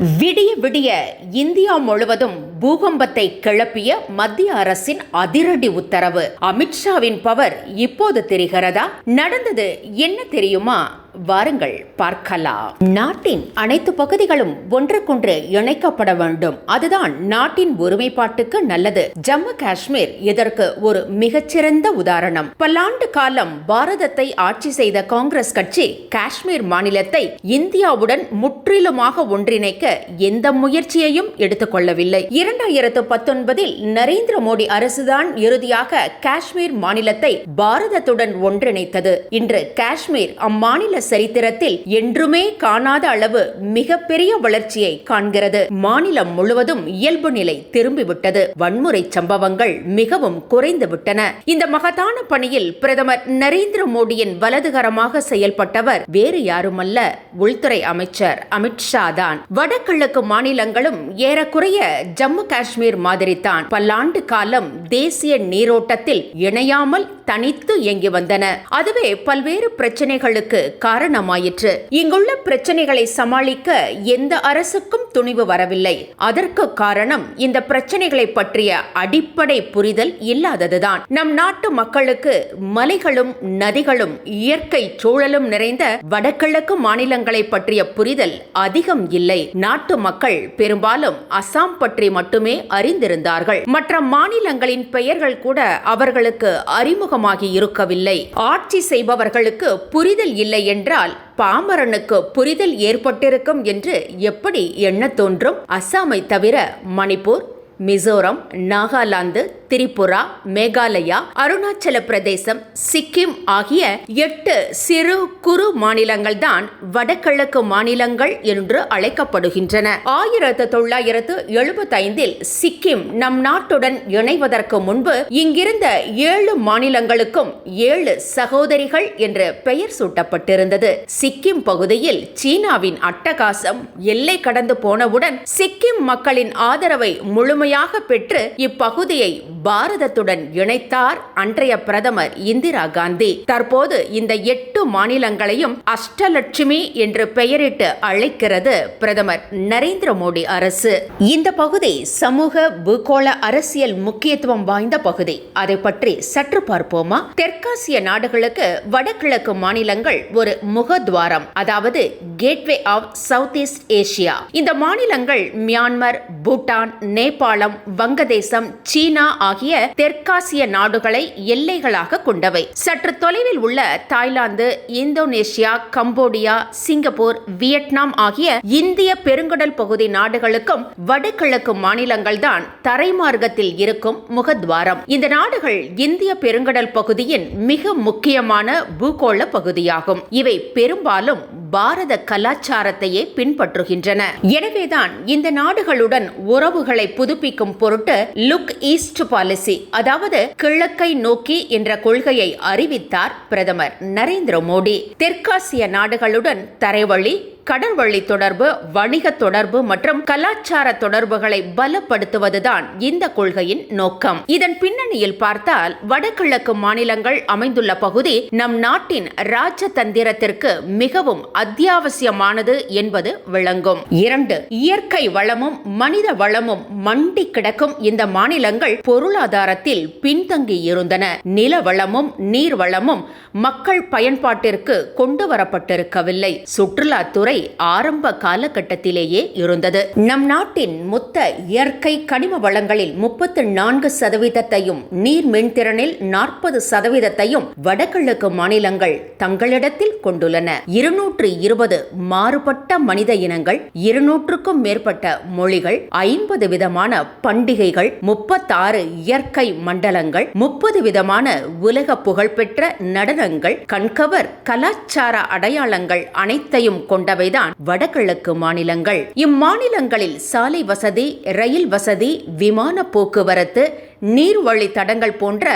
விடிய விடிய இந்தியா முழுவதும் பூகம்பத்தை கிளப்பிய மத்திய அரசின் அதிரடி உத்தரவு. அமித்ஷாவின் பவர் இப்போது தெரிகிறதா? நடந்தது என்ன தெரியுமா? வாருங்கள் பார்க்கலாம். நாட்டின் அனைத்து பகுதிகளும் ஒன்றுக்கொன்று இணைக்கப்பட வேண்டும். அதுதான் நாட்டின் ஒருமைப்பாட்டுக்கு நல்லது. ஜம்மு காஷ்மீர் இதற்கு ஒரு மிகச்சிறந்த உதாரணம். பல்லாண்டு காலம் பாரதத்தை ஆட்சி செய்த காங்கிரஸ் கட்சி காஷ்மீர் மாநிலத்தை இந்தியாவுடன் முற்றிலுமாக ஒன்றிணைக்க எந்த முயற்சியையும் எடுத்துக்கொள்ளவில்லை. இரண்டாயிரத்து பத்தொன்பதில் நரேந்திர மோடி அரசுதான் இறுதியாக காஷ்மீர் மாநிலத்தை பாரதத்துடன் ஒன்றிணைத்தது. இன்று காஷ்மீர் அம்மாநில சரித்திரத்தில் என்றுமே காணாத அளவு மிகப்பெரிய வளர்ச்சியை காண்கிறது. மாநிலம் முழுவதும் இயல்பு நிலை திரும்பிவிட்டது. வன்முறை சம்பவங்கள் மிகவும் குறைந்து விட்டன இந்த மகத்தான பணியில் பிரதமர் நரேந்திர மோடியின் வலதுகரமாக செயல்பட்டவர் வேறு யாருமல்ல உள்துறை அமைச்சர் அமித்ஷா தான். வடகிழக்கு மாநிலங்களும் ஏறக்குறைய ஜம்மு காஷ்மீர் மாதிரிதான் பல்லாண்டு காலம் தேசிய நீரோட்டத்தில் இணையாமல் தனித்து இயங்கி வந்தன. அதுவே பல்வேறு பிரச்சனைகளுக்கு காரணமாயிற்று. இங்குள்ள பிரச்சனைகளை சமாளிக்க எந்த அரசுக்கும் துணிவு வரவில்லை. அதற்கு காரணம் இந்த பிரச்சனைகளை பற்றிய அடிப்படை புரிதல் இல்லாததுதான். நம் நாட்டு மக்களுக்கு மலைகளும் நதிகளும் இயற்கை சூழலும் நிறைந்த வடகிழக்கு மாநிலங்களை பற்றிய புரிதல் அதிகம் இல்லை. நாட்டு மக்கள் பெரும்பாலும் அசாம் பற்றி மட்டும் அறிந்திருந்தார்கள். மற்ற மாநிலங்களின் பெயர்கள் கூட அவர்களுக்கு அறிமுகமாகி இருக்கவில்லை. ஆட்சி செய்பவர்களுக்கு புரிதல் இல்லை என்றால் பாமரனுக்கு புரிதல் ஏற்பட்டிருக்கும் என்று எப்படி எண்ண தோன்றும்? அசாமை தவிர மணிப்பூர் மிசோரம் நாகாலாந்து திரிபுரா மேகாலயா அருணாச்சல பிரதேசம் சிக்கிம் ஆகிய எட்டு சிறு குறு மாநிலங்கள் தான் வடகிழக்கு மாநிலங்கள் என்று அழைக்கப்படுகின்றன. ஆயிரத்து தொள்ளாயிரத்து எழுபத்தைந்தில் சிக்கிம் நம் நாட்டுடன் இணைவதற்கு முன்பு இங்கிருந்த ஏழு மாநிலங்களுக்கும் ஏழு சகோதரிகள் என்று பெயர் சூட்டப்பட்டிருந்தது. சிக்கிம் பகுதியில் சீனாவின் அட்டகாசம் எல்லை கடந்து போனவுடன் சிக்கிம் மக்களின் ஆதரவை முழுமையாக பெற்று இப்பகுதியை பாரதத்துடன் இணைத்தார் அன்றைய பிரதமர் இந்திரா காந்தி. தற்போது இந்த எட்டு மாநிலங்களையும் அஷ்டலட்சுமி என்று பெயரிட்டு அழைக்கிறது பிரதமர் நரேந்திர மோடி அரசு. இந்த பகுதி சமூக பூகோள அரசியல் முக்கியத்துவம் வாய்ந்த பகுதி. அதை பற்றி சற்று பார்ப்போமா? தெற்காசிய நாடுகளுக்கு வடகிழக்கு மாநிலங்கள் ஒரு முகத்வாரம் அதாவது gateway of south east Asia இந்த மாநிலங்கள் மியான்மர் பூட்டான் நேபாளம் வங்கதேசம் சீனா ஆகிய தெற்காசிய நாடுகளை எல்லைகளாக கொண்டவை. சற்று தொலைவில் உள்ள Thailand Indonesia Cambodia Singapore Vietnam ஆகிய இந்திய பெருங்கடல் பகுதி நாடுகளுக்கும் வடகிழக்கு மாநிலங்கள் தான் தரைமார்க்கத்தில் இருக்கும் முகத்வாரம். இந்த நாடுகள் இந்திய பெருங்கடல் பகுதியின் மிக முக்கியமான பூகோள பகுதியாகும். இவை பெரும்பாலும் பாரத கலாச்சாரத்தையே பின்பற்றுகின்றன. எனவேதான் இந்த நாடுகளுடன் உறவுகளை புதுப்பிக்கும் பொருட்டு லுக் ஈஸ்ட் பாலிசி அதாவது கிழக்கை நோக்கி என்ற கொள்கையை அறிவித்தார் பிரதமர் நரேந்திர மோடி. தெற்காசிய நாடுகளுடன் தரைவழி கடல்வழி தொடர்பு வணிக தொடர்பு மற்றும் கலாச்சார தொடர்புகளை பலப்படுத்துவதுதான் இந்த கொள்கையின் நோக்கம். இதன் பின்னணியில் பார்த்தால் வடகிழக்கு மாநிலங்கள் அமைந்துள்ள பகுதி நம் நாட்டின் ராஜதந்திரத்திற்கு மிகவும் அத்தியாவசியமானது என்பது விளங்கும். இரண்டு இயற்கை வளமும் மனித வளமும் மண்டி கிடக்கும் இந்த மாநிலங்கள் பொருளாதாரத்தில் பின்தங்கி இருந்தன. நில வளமும் நீர் வளமும் மக்கள் பயன்பாட்டிற்கு கொண்டு வரப்பட்டிருக்கவில்லை. சுற்றுலாத்துறை ஆரம்ப காலகட்டத்திலேயே இருந்தது. நம் நாட்டின் மொத்த இயற்கை கனிம வளங்களில் முப்பத்து நான்கு சதவீதத்தையும் நீர் மின்திறனில் நாற்பது சதவீதத்தையும் வடகிழக்கு மாநிலங்கள் தங்களிடத்தில் கொண்டுள்ளன. இருநூற்று இருபது மாறுபட்ட மனித இனங்கள் இருநூற்றுக்கும் மேற்பட்ட மொழிகள் ஐம்பது விதமான பண்டிகைகள் முப்பத்தாறு இயற்கை மண்டலங்கள் முப்பது விதமான உலக புகழ்பெற்ற நடனங்கள் கண்கவர் கலாச்சார அடையாளங்கள் அனைத்தையும் கொண்டவை. கொண்டவைதான் வடகிழக்கு மாநிலங்கள். இம்மாநிலங்களில் சாலை வசதி ரயில் வசதி விமான போக்குவரத்து நீர்வழி தடங்கள் போன்ற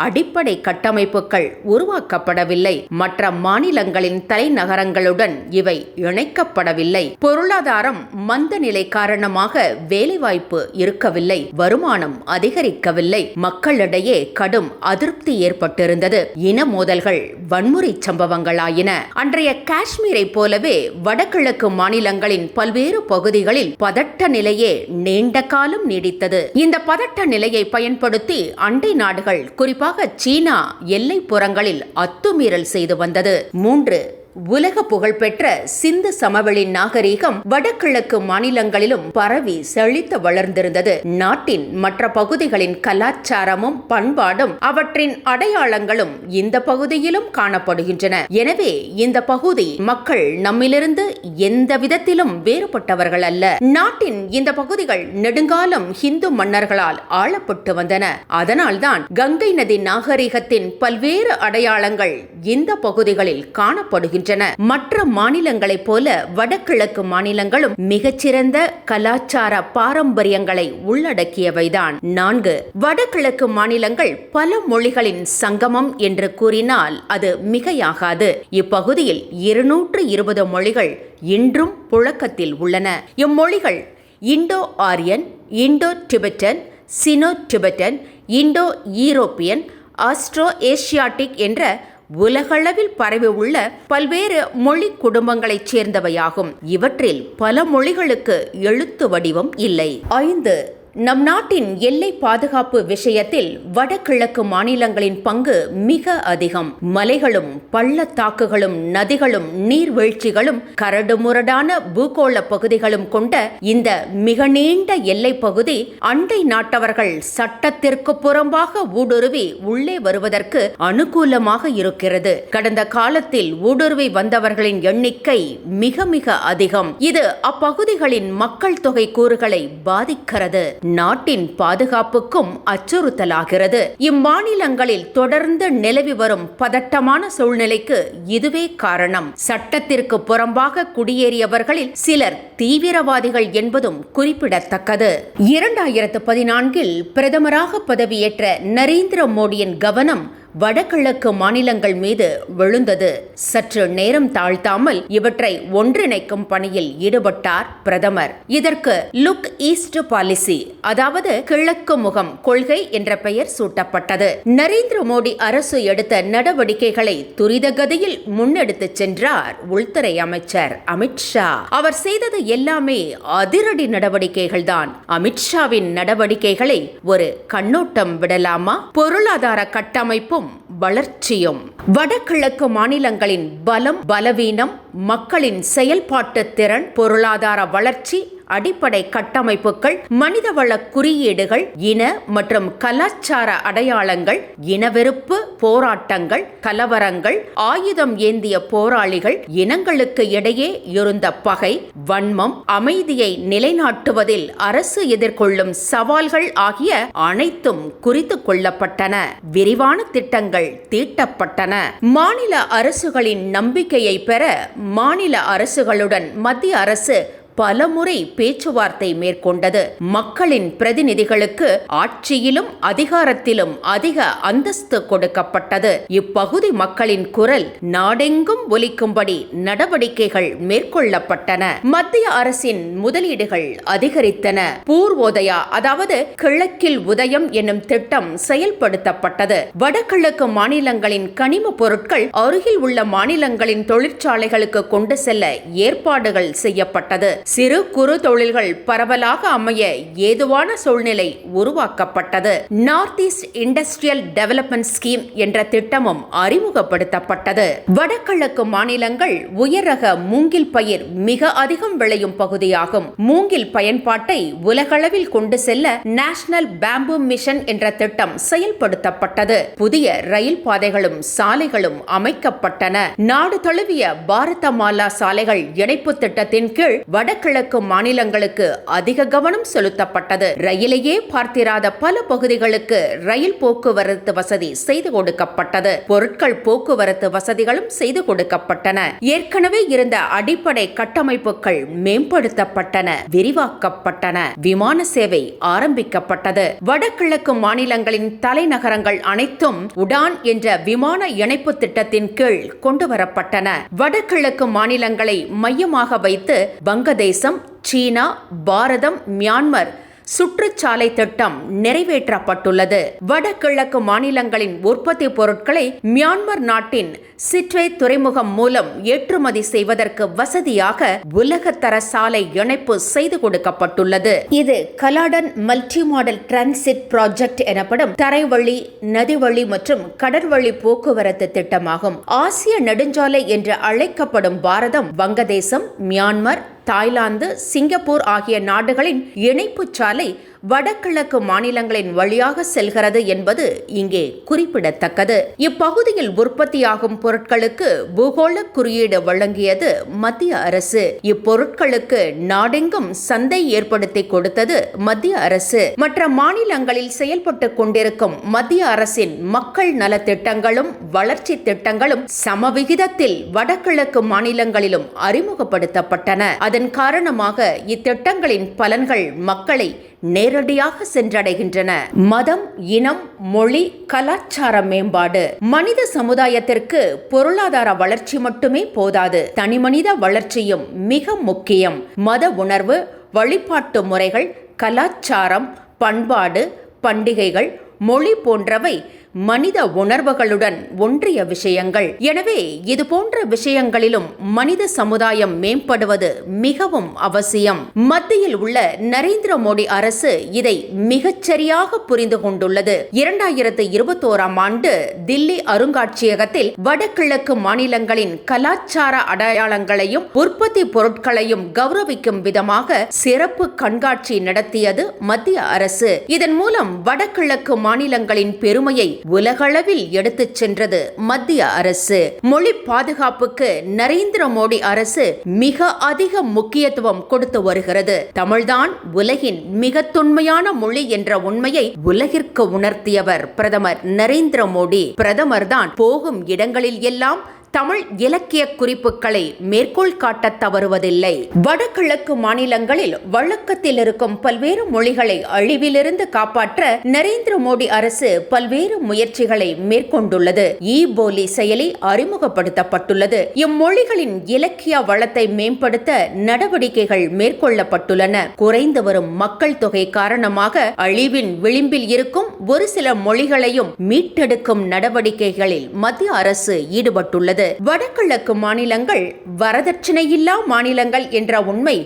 அடிப்படை கட்டமைப்புகள் உருவாக்கப்படவில்லை. மற்ற மாநிலங்களின் தலைநகரங்களுடன் இவை இணைக்கப்படவில்லை. பொருளாதாரம் மந்த நிலை காரணமாக வேலைவாய்ப்பு இருக்கவில்லை. வருமானம் அதிகரிக்கவில்லை. மக்களிடையே கடும் அதிருப்தி ஏற்பட்டிருந்தது. இன மோதல்கள் வன்முறை சம்பவங்களாயின. அன்றைய காஷ்மீரை போலவே வடகிழக்கு மாநிலங்களின் பல்வேறு பகுதிகளில் பதட்ட நிலையே நீண்ட காலம் நீடித்தது. இந்த பதட்ட நிலையை பயன்படுத்தி அண்டை நாடுகள் குறிப்பாக சீனா எல்லைப்புறங்களில் அத்துமீறல் செய்து வந்தது. மூன்று உலக புகழ்பெற்ற சிந்து சமவெளி நாகரீகம் வடகிழக்கு மாநிலங்களிலும் பரவி செழித்து வளர்ந்திருந்தது. நாட்டின் மற்ற பகுதிகளின் கலாச்சாரமும் பண்பாடும் அவற்றின் அடையாளங்களும் இந்த பகுதியிலும் காணப்படுகின்றன. எனவே இந்த பகுதி மக்கள் நம்மிலிருந்து எந்த விதத்திலும் வேறுபட்டவர்கள் அல்ல. நாட்டின் இந்த பகுதிகள் நெடுங்காலம் இந்து மன்னர்களால் ஆளப்பட்டு வந்தன. அதனால்தான் கங்கை நதி நாகரிகத்தின் பல்வேறு அடையாளங்கள் இந்த பகுதிகளில் காணப்படுகின்றன. மற்ற மாநிலங்களைப் போல வடகிழக்கு மாநிலங்களும் மிகச்சிறந்த கலாச்சார பாரம்பரியங்களை உள்ளடக்கியவைதான். நான்கு வடகிழக்கு மாநிலங்கள் பல மொழிகளின் சங்கமம் என்று கூறினால் அது மிகையாகாது. இப்பகுதியில் இருநூற்று இருபது மொழிகள் இன்றும் புழக்கத்தில் உள்ளன. இம்மொழிகள் Indo Aryan Indo Tibetan Sino Tibetan Indo European Austro Asiatic என்ற உலகளவில் பரவி உள்ள பல்வேறு மொழி குடும்பங்களைச் சேர்ந்தவையாகும். இவற்றில் பல மொழிகளுக்கு எழுத்து வடிவம் இல்லை. ஐந்து நம் நாட்டின் எல்லை பாதுகாப்பு விஷயத்தில் வடகிழக்கு மாநிலங்களின் பங்கு மிக அதிகம். மலைகளும் பள்ளத்தாக்குகளும் நதிகளும் நீர்வீழ்ச்சிகளும் கரடுமுரடான பூகோள பகுதிகளும் கொண்ட இந்த மிக நீண்ட எல்லை பகுதி அண்டை நாட்டவர்கள் சட்டத்திற்கு புறம்பாக ஊடுருவி உள்ளே வருவதற்கு அனுகூலமாக இருக்கிறது. கடந்த காலத்தில் ஊடுருவி வந்தவர்களின் எண்ணிக்கை மிக மிக அதிகம். இது அப்பகுதிகளின் மக்கள் தொகை கூறுகளை பாதிக்கிறது. நாட்டின் பாதுகாப்புக்கும் அச்சுறுத்தலாகிறது. இம்மாநிலங்களில் தொடர்ந்து நிலவி வரும் பதட்டமான சூழ்நிலைக்கு இதுவே காரணம். சட்டத்திற்கு புறம்பாக குடியேறியவர்களில் சிலர் தீவிரவாதிகள் என்பதும் குறிப்பிடத்தக்கது. இரண்டாயிரத்து பதினான்கில் பிரதமராக பதவியேற்ற நரேந்திர மோடியின் கவனம் வடகிழக்கு மாநிலங்கள் மீது விழுந்தது. சற்று நேரம் தாழ்த்தாமல் இவற்றை ஒன்றிணைக்கும் பணியில் ஈடுபட்டார் பிரதமர். இதற்கு லுக் ஈஸ்ட் பாலிசி அதாவது கிழக்கு முகம் கொள்கை என்ற பெயர் சூட்டப்பட்டது. நரேந்திர மோடி அரசு எடுத்த நடவடிக்கைகளை துரித கதியில் முன்னெடுத்து சென்றார் உள்துறை அமைச்சர் அமித்ஷா அவர் செய்தது எல்லாமே அதிரடி நடவடிக்கைகள் தான் அமித்ஷாவின் நடவடிக்கைகளை ஒரு கண்ணோட்டம் விடலாமா? பொருளாதார கட்டமைப்பு கட்டமைப்பும் வளர்ச்சியும். வடகிழக்கு மாநிலங்களின் பலம் பலவீனம் மக்களின் செயல்பாட்டு திறன் பொருளாதார வளர்ச்சி அடிப்படை கட்டமைப்புகள் மனிதவள குறியீடுகள் இன மற்றும் கலாச்சார அடையாளங்கள் இனவெறுப்பு போராட்டங்கள் கலவரங்கள் ஆயுதம் ஏந்திய போராளிகள் இனங்களுக்கு இடையே இருந்த பகை வன்மம் அமைதியை நிலைநாட்டுவதில் அரசு எதிர்கொள்ளும் சவால்கள் ஆகிய அனைத்தும் குறித்து கொள்ளப்பட்டன. விரிவான திட்டங்கள் தீட்டப்பட்டன. மாநில அரசுகளின் நம்பிக்கையை பெற மாநில அரசுகளுடன் மத்திய அரசு பலமுறை பேச்சுவார்த்தை மேற்கொண்டது. மக்களின் பிரதிநிதிகளுக்கு ஆட்சியிலும் அதிகாரத்திலும் அதிக அந்தஸ்து கொடுக்கப்பட்டது. இப்பகுதி மக்களின் குரல் நாடெங்கும் ஒலிக்கும்படி நடவடிக்கைகள் மேற்கொள்ளப்பட்டன. மத்திய அரசின் முதலீடுகள் அதிகரித்தன. பூர்வோதயா அதாவது கிழக்கில் உதயம் என்னும் திட்டம் செயல்படுத்தப்பட்டது. வடகிழக்கு மாநிலங்களின் கனிம பொருட்கள் அருகில் உள்ள மாநிலங்களின் தொழிற்சாலைகளுக்கு கொண்டு செல்ல ஏற்பாடுகள் செய்யப்பட்டது. சிறு குறு தொழில்கள் பரவலாக அமைய ஏதுவான சூழ்நிலை உருவாக்கப்பட்டது. North east industrial development scheme என்ற திட்டமும் அறிமுகப்படுத்தப்பட்டது. வடகிழக்கு மாநிலங்கள் உயரக மூங்கில் பயிர் மிக அதிகம் விளையும் பகுதியாகும். மூங்கில் பயன்பாட்டை உலகளவில் கொண்டு செல்ல நேஷனல் பேம்பு மிஷன் என்ற திட்டம் செயல்படுத்தப்பட்டது. புதிய ரயில் பாதைகளும் சாலைகளும் அமைக்கப்பட்டன. நாடு தழுவிய பாரத மாலா சாலைகள் இணைப்பு திட்டத்தின் கீழ் வட வடகிழக்கு மாநிலங்களுக்கு அதிக கவனம் செலுத்தப்பட்டது. ரயிலையே பார்த்திராத பல பகுதிகளுக்கு ரயில் போக்குவரத்து வசதி செய்து கொடுக்கப்பட்டது. பொருட்கள் போக்குவரத்து வசதிகளும் செய்து கொடுக்கப்பட்டன. ஏற்கனவே இருந்த அடிப்படை கட்டமைப்புகள் மேம்படுத்தப்பட்டன விரிவாக்கப்பட்டன. விமான சேவை ஆரம்பிக்கப்பட்டது. வடகிழக்கு மாநிலங்களின் தலைநகரங்கள் அனைத்தும் உடான் என்ற விமான இணைப்பு திட்டத்தின் கீழ் கொண்டு வரப்பட்டன வடகிழக்கு மாநிலங்களை மையமாக வைத்து வங்கதேசம் வங்கதேசம் சீனா பாரதம் மியான்மர் சுற்றுச்சாலை திட்டம் நிறைவேற்றப்பட்டுள்ளது. வடகிழக்கு மாநிலங்களின் உற்பத்தி பொருட்களை மியான்மர் நாட்டின் சிட்வே துறைமுகம் மூலம் ஏற்றுமதி செய்வதற்கு வசதியாக உலகத்தர சாலை இணைப்பு செய்து கொடுக்கப்பட்டுள்ளது. இது Kaladan multi modal transit project எனப்படும் தரைவழி நதிவழி மற்றும் கடற்வழி போக்குவரத்து திட்டமாகும். ஆசிய நெடுஞ்சாலை என்று அழைக்கப்படும் பாரதம் வங்கதேசம் மியான்மர் தாய்லாந்து சிங்கப்பூர் ஆகிய நாடுகளின் இணைப்பு சாலை வடகிழக்கு மாநிலங்களின் வழியாக செல்கிறது என்பது இங்கே குறிப்பிடத்தக்கது. இப்பகுதியில் உற்பத்தியாகும் பொருட்களுக்கு பூகோள குறியீடு வழங்கியது மத்திய அரசு. இப்பொருட்களுக்கு நாடெங்கும் சந்தை ஏற்படுத்தி கொடுத்தது மத்திய அரசு. மற்ற மாநிலங்களில் செயல்பட்டு கொண்டிருக்கும் மத்திய அரசின் மக்கள் நல திட்டங்களும் வளர்ச்சி திட்டங்களும் சமவிகிதத்தில் வடகிழக்கு மாநிலங்களிலும் அறிமுகப்படுத்தப்பட்டன. அதன் காரணமாக இத்திட்டங்களின் பலன்கள் மக்களை நேரடியாக சென்றடைகின்றன. மதம் இனம் மொழி கலாச்சார மேம்பாடு. மனித சமுதாயத்திற்கு பொருளாதார வளர்ச்சி மட்டுமே போதாது. தனிமனித வளர்ச்சியும் மிக முக்கியம். மத உணர்வு வழிபாட்டு முறைகள் கலாச்சாரம் பண்பாடு பண்டிகைகள் மொழி போன்றவை மனித உணர்வுகளுடன் ஒன்றிய விஷயங்கள். எனவே இது போன்ற விஷயங்களிலும் மனித சமுதாயம் மேம்படுவது மிகவும் அவசியம். மத்தியில் உள்ள நரேந்திர மோடி அரசு இதை மிகச்சரியாக புரிந்து கொண்டுள்ளது. இரண்டாயிரத்து இருபத்தோராம் ஆண்டு தில்லி அருங்காட்சியகத்தில் வடகிழக்கு மாநிலங்களின் கலாச்சார அடையாளங்களையும் உற்பத்தி பொருட்களையும் கௌரவிக்கும் விதமாக சிறப்பு கண்காட்சி நடத்தியது மத்திய அரசு. இதன் மூலம் வடகிழக்கு மாநிலங்களின் பெருமையை உலகளவில் எடுத்துச் சென்றது மத்திய அரசு. மொழி பாதுகாப்புக்கு நரேந்திர மோடி அரசு மிக அதிக முக்கியத்துவம் கொடுத்து வருகிறது. தமிழ்தான் உலகின் மிக தொன்மையான மொழி என்ற உண்மையை உலகிற்கு உணர்த்தியவர் பிரதமர் நரேந்திர மோடி. பிரதமர் தான் போகும் இடங்களில் எல்லாம் தமிழ் இலக்கிய குறிப்புகளை மேற்கோள் காட்ட தவறுவதில்லை. வடகிழக்கு மாநிலங்களில் வழக்கத்தில் இருக்கும் பல்வேறு மொழிகளை அழிவிலிருந்து காப்பாற்ற நரேந்திர மோடி அரசு பல்வேறு முயற்சிகளை மேற்கொண்டுள்ளது. இ போலி செயலி அறிமுகப்படுத்தப்பட்டுள்ளது. இம்மொழிகளின் இலக்கிய வளத்தை மேம்படுத்த நடவடிக்கைகள் மேற்கொள்ளப்பட்டுள்ளன. குறைந்து வரும் மக்கள் தொகை காரணமாக அழிவின் விளிம்பில் இருக்கும் ஒரு சில மொழிகளையும் மீட்டெடுக்கும் நடவடிக்கைகளில் மத்திய அரசு ஈடுபட்டுள்ளது. வடகிழக்கு மாநிலங்கள் வரதட்சணையில்லா மாநிலங்கள் என்ற உண்மை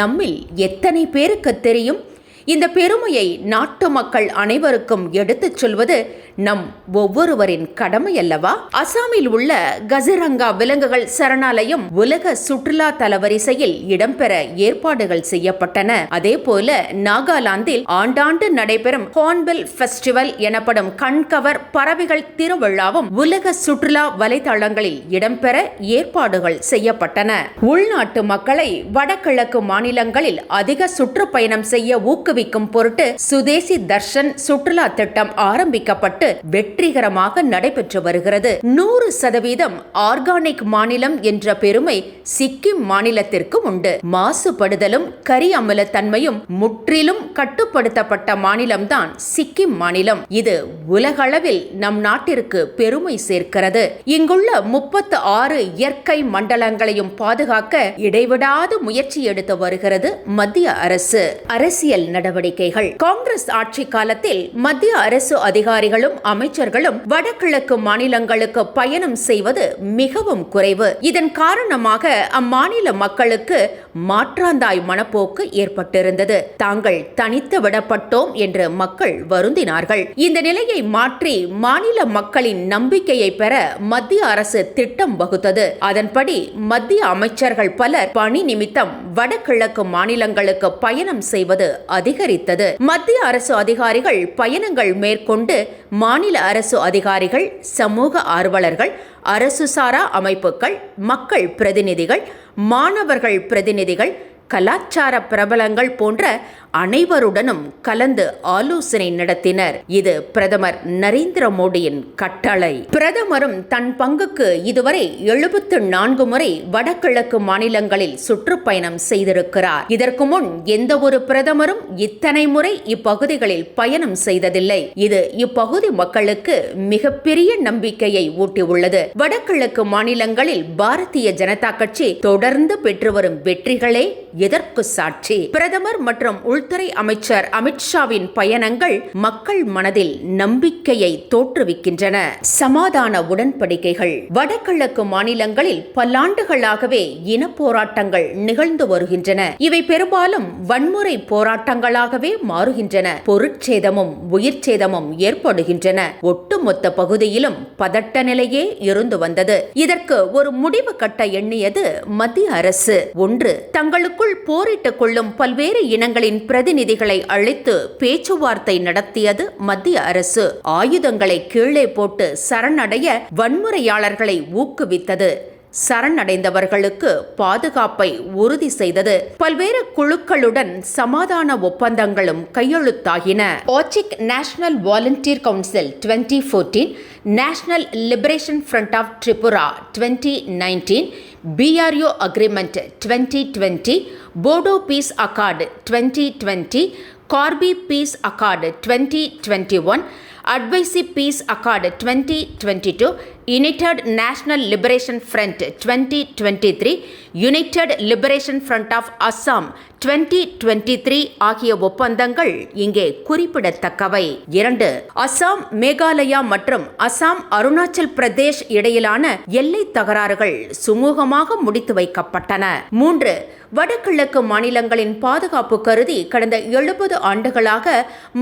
நம்மில் எத்தனை பேருக்கு தெரியும்? இந்த பெருமையை நாட்டு மக்கள் அனைவருக்கும் எடுத்துச் சொல்வது நம் ஒவ்வொருவரின் கடமை அல்லவா அசாமில் உள்ள கசிரங்கா விலங்குகள் சரணாலயம் உலக சுற்றுலா தல வரிசையில் இடம்பெற ஏற்பாடுகள் செய்யப்பட்டன. அதே போல நாகாலாந்தில் ஆண்டாண்டு நடைபெறும் ஹார்ன்பில் ஃபெஸ்டிவல் எனப்படும் கண்கவர் பறவைகள் திருவிழாவும் உலக சுற்றுலா வலைதளங்களில் இடம்பெற ஏற்பாடுகள் செய்யப்பட்டன. உள்நாட்டு மக்களை வடகிழக்கு மாநிலங்களில் அதிக சுற்றுப்பயணம் செய்ய ஊக்குவிக்கும் பொருட்டு சுதேசி தர்ஷன் சுற்றுலா திட்டம் ஆரம்பிக்கப்பட்டு வெற்றிகரமாக நடைபெற்று வருகிறது. நூறு சதவீதம் ஆர்கானிக் மாநிலம் என்ற பெருமை சிக்கிம் மாநிலத்திற்கு உண்டு. மாசுபடுதலும் கரி அமிலத்தன்மையும் முற்றிலும் கட்டுப்படுத்தப்பட்ட மாநிலம்தான் சிக்கிம் மாநிலம். இது உலகளவில் நம் நாட்டிற்கு பெருமை சேர்க்கிறது. இங்குள்ள முப்பத்து ஆறு இயற்கை மண்டலங்களையும் பாதுகாக்க இடைவிடாது முயற்சி எடுத்து வருகிறது மத்திய அரசு. அரசியல் நட நடவடிக்கைகள். காங்கிரஸ் ஆட்சி காலத்தில் மத்திய அரசு அதிகாரிகளும் அமைச்சர்களும் வடகிழக்கு மாநிலங்களுக்கு பயணம் செய்வது மிகவும் குறைவு. இதன் காரணமாக அம்மாநில மக்களுக்கு மாற்றாந்தாய் மனப்போக்கு ஏற்பட்டிருந்தது. தாங்கள் தனித்து விடப்பட்டோம் என்று மக்கள் வருந்தினார்கள். இந்த நிலையை மாற்றி மாநில மக்களின் நம்பிக்கையை பெற மத்திய அரசு திட்டம் வகுத்தது. அதன்படி மத்திய அமைச்சர்கள் பலர் பணி நிமித்தம் வடகிழக்கு மாநிலங்களுக்கு பயணம் செய்வது அதிகரித்தது. மத்திய அரசு அதிகாரிகள் பயணங்கள் மேற்கொண்டு மாநில அரசு அதிகாரிகள் சமூக ஆர்வலர்கள் அரசு சாரா அமைப்புகள் மக்கள் பிரதிநிதிகள் மாணவர்கள் பிரதிநிதிகள் கலாச்சார பிரபலங்கள் போன்ற அனைவருடனும் கலந்து ஆலோசனை நடத்தினர். இது பிரதமர் நரேந்திர மோடியின் கட்டளை. பிரதமரும் தன் பங்குக்கு இதுவரை எழுபத்து நான்கு முறை வடகிழக்கு மாநிலங்களில் சுற்றுப்பயணம் செய்திருக்கிறார். இதற்கு முன் எந்த ஒரு பிரதமரும் இத்தனை முறை இப்பகுதிகளில் பயணம் செய்ததில்லை. இது இப்பகுதி மக்களுக்கு மிகப்பெரிய நம்பிக்கையை ஊட்டியுள்ளது. வடகிழக்கு மாநிலங்களில் பாரதிய ஜனதா கட்சி தொடர்ந்து பெற்று வரும் வெற்றிகளே இதற்கு சாட்சி? பிரதமர் மற்றும் உள்துறை அமைச்சர் அமித்ஷாவின் பயணங்கள் மக்கள் மனதில் நம்பிக்கையை தோற்றுவிக்கின்றன. சமாதான உடன்படிக்கைகள். வடகிழக்கு மாநிலங்களில் பல்லாண்டுகளாகவே இன போராட்டங்கள் நிகழ்ந்து வருகின்றன. இவை பெரும்பாலும் வன்முறை போராட்டங்களாகவே மாறுகின்றன. பொருட்சேதமும் உயிர் சேதமும் ஏற்படுகின்றன. ஒட்டுமொத்த பகுதியிலும் பதட்ட நிலையே இருந்து வந்தது. இதற்கு ஒரு முடிவு கட்ட எண்ணியது மத்திய அரசு. ஒன்று தங்களுக்குள் போரிட்டுக் கொள்ளும் பல்வேறு இனங்களின் பிரதிநிதிகளை அழைத்து பேச்சுவார்த்தை நடத்தியது மத்திய அரசு. ஆயுதங்களை கீழே போட்டு சரணடைய வன்முறையாளர்களை ஊக்குவித்தது. சரணடைந்தவர்களுக்கு பாதுகாப்பை உறுதி செய்தது. பல்வேறு குழுக்களுடன் சமாதான ஒப்பந்தங்களும் கையெழுத்தாகின. Achik national volunteer council twenty fourteen national liberation front of Tripura twenty nineteen Bru agreement twenty twenty Bodo peace accord twenty twenty Karbi peace accord twenty twenty one Adivasi peace accord twenty twenty two united national liberation front twenty twenty three united liberation front of Assam twenty twenty three ஆகிய ஒப்பந்தங்கள் இங்கே குறிப்பிடத்தக்கவை. இரண்டு அசாம் மேகாலயா மற்றும் அசாம் அருணாச்சல் பிரதேஷ் இடையிலான எல்லை தகராறுகள் சுமூகமாக முடித்து வைக்கப்பட்டன. மூன்று வடகிழக்கு மாநிலங்களின் பாதுகாப்பு கருதி கடந்த எழுபது ஆண்டுகளாக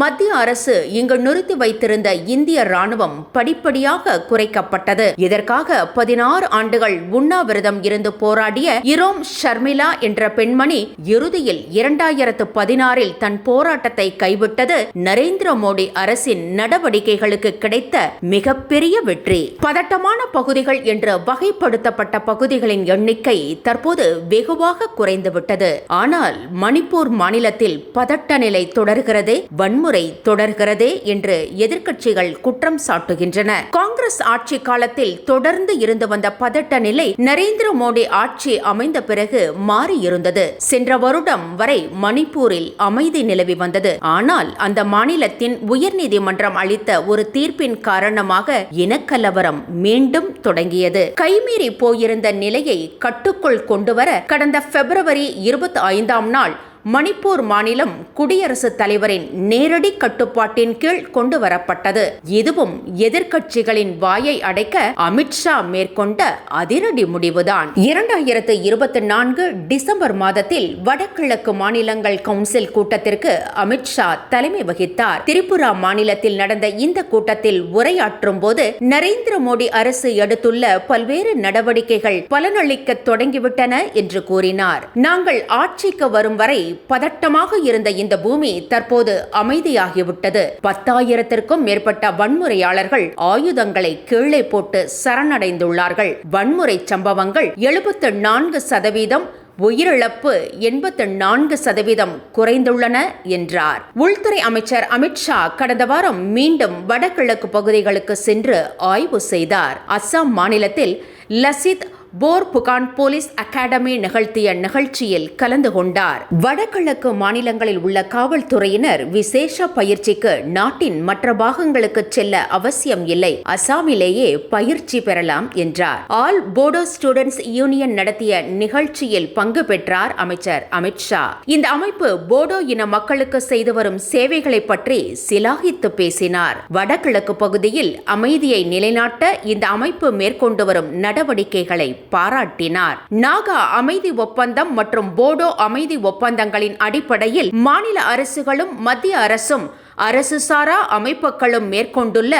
மத்திய அரசு இங்கு நிறுத்தி வைத்திருந்த இந்திய ராணுவம் படிப்படியாக குறைக்கப்பட்டது. இதற்காக பதினாறு ஆண்டுகள் உண்ணாவிரதம் இருந்து போராடிய இரோம் ஷர்மிளா என்ற பெண்மணி இறுதியில் இரண்டாயிரத்து பதினாறில் தன் போராட்டத்தை கைவிட்டது. நரேந்திர மோடி அரசின் நடவடிக்கைகளுக்கு கிடைத்த மிகப்பெரிய வெற்றி. பதட்டமான பகுதிகள் என்று வகைப்படுத்தப்பட்ட பகுதிகளின் எண்ணிக்கை தற்போது வெகுவாக குறைந்துவிட்டது. ஆனால் மணிப்பூர் மாநிலத்தில் பதட்ட நிலை தொடர்கிறதே வன்முறை தொடர்கிறதே என்று எதிர்க்கட்சிகள் குற்றம் சாட்டுகின்றன. காங்கிரஸ் ஆட்சி காலத்தில் தொடர்ந்து இருந்து வந்த பதட்ட நிலை நரேந்திர மோடி ஆட்சி அமைந்த பிறகு மாறியிருந்தது. சென்ற வருடம் வரை மணிப்பூரில் அமைதி நிலவி வந்தது. ஆனால் அந்த மாநிலத்தின் உயர்நீதிமன்றம் அளித்த ஒரு தீர்ப்பின் காரணமாக இனக்கலவரம் மீண்டும் தொடங்கியது. கைமீறி போயிருந்த நிலையை கட்டுக்குள் கொண்டுவர கடந்த பிப்ரவரி இருபத்தி ஐந்தாம் நாள் மணிப்பூர் மாநிலம் குடியரசுத் தலைவரின் நேரடி கட்டுப்பாட்டின் கீழ் கொண்டு வரப்பட்டது இதுவும் எதிர்க்கட்சிகளின் வாயை அடைக்க அமித்ஷா மேற்கொண்ட அதிரடி முடிவுதான். இரண்டாயிரத்து இருபத்தி நான்கு டிசம்பர் மாதத்தில் வடகிழக்கு மாநிலங்கள் கவுன்சில் கூட்டத்திற்கு அமித்ஷா தலைமை வகித்தார். திரிபுரா மாநிலத்தில் நடந்த இந்த கூட்டத்தில் உரையாற்றும் போது நரேந்திர மோடி அரசு எடுத்துள்ள பல்வேறு நடவடிக்கைகள் பலனளிக்க தொடங்கிவிட்டன என்று கூறினார். நாங்கள் ஆட்சிக்கு வரும் வரை பதட்டமாக இருந்த இந்த பூமி தற்போது அமைதியாகிவிட்டது. பத்தாயிரத்திற்கும் மேற்பட்ட வன்முறையாளர்கள் ஆயுதங்களை கீழே போட்டு சரணடைந்துள்ளார்கள். வன்முறை சம்பவங்கள் எழுபத்து நான்கு சதவீதம் உயிரிழப்பு எண்பத்து நான்கு சதவீதம் குறைந்துள்ளன என்றார். உள்துறை அமைச்சர் அமித்ஷா கடந்த வாரம் மீண்டும் வடகிழக்கு பகுதிகளுக்கு சென்று ஆய்வு செய்தார். அஸ்ஸாம் மாநிலத்தில் Lachit Borphukan police academy நிகழ்த்திய நிகழ்ச்சியில் கலந்து கொண்டார். வடகிழக்கு மாநிலங்களில் உள்ள காவல்துறையினர் விசேஷ பயிற்சிக்கு நாட்டின் மற்ற பாகங்களுக்கு செல்ல அவசியம் இல்லை. அசாமிலேயே பயிற்சி பெறலாம் என்றார். ஆல் போடோ ஸ்டூடெண்ட்ஸ் யூனியன் நடத்திய நிகழ்ச்சியில் பங்கு பெற்றார் அமைச்சர் அமித்ஷா இந்த அமைப்பு போடோ இன மக்களுக்கு செய்து வரும் சேவைகளை பற்றி சிலாகித்து பேசினார். வடகிழக்கு பகுதியில் அமைதியை நிலைநாட்ட இந்த அமைப்பு மேற்கொண்டு வரும் நடவடிக்கைகளை பாராட்டினார். நாகா அமைதி ஒப்பந்தம் மற்றும் போடோ அமைதி ஒப்பந்தங்களின் அடிப்படையில் மாநில அரசுகளும் மத்திய அரசும் அரசு சாரா அமைப்புகளும் மேற்கொண்டுள்ள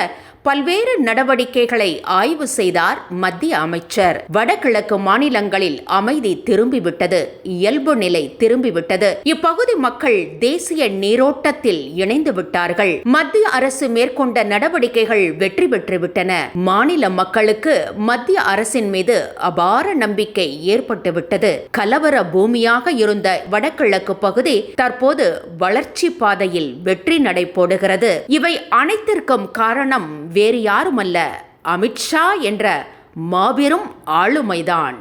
பல்வேறு நடவடிக்கைகளை ஆய்வு செய்தார் மத்திய அமைச்சர். வடகிழக்கு மாநிலங்களில் அமைதி திரும்பிவிட்டது. இயல்பு நிலை திரும்பிவிட்டது. இப்பகுதி மக்கள் தேசிய நீரோட்டத்தில் இணைந்து விட்டார்கள். மத்திய அரசு மேற்கொண்ட நடவடிக்கைகள் வெற்றி பெற்றுவிட்டன. மாநில மக்களுக்கு மத்திய அரசின் மீது அபார நம்பிக்கை ஏற்பட்டுவிட்டது. கலவர பூமியாக இருந்த வடகிழக்கு பகுதி தற்போது வளர்ச்சி பாதையில் வெற்றி நடை போடுகிறது. இவை அனைத்திற்கும் காரணம் வேறு யாருமல்ல அமித்ஷா என்ற மாபெரும் ஆளுமைதான்.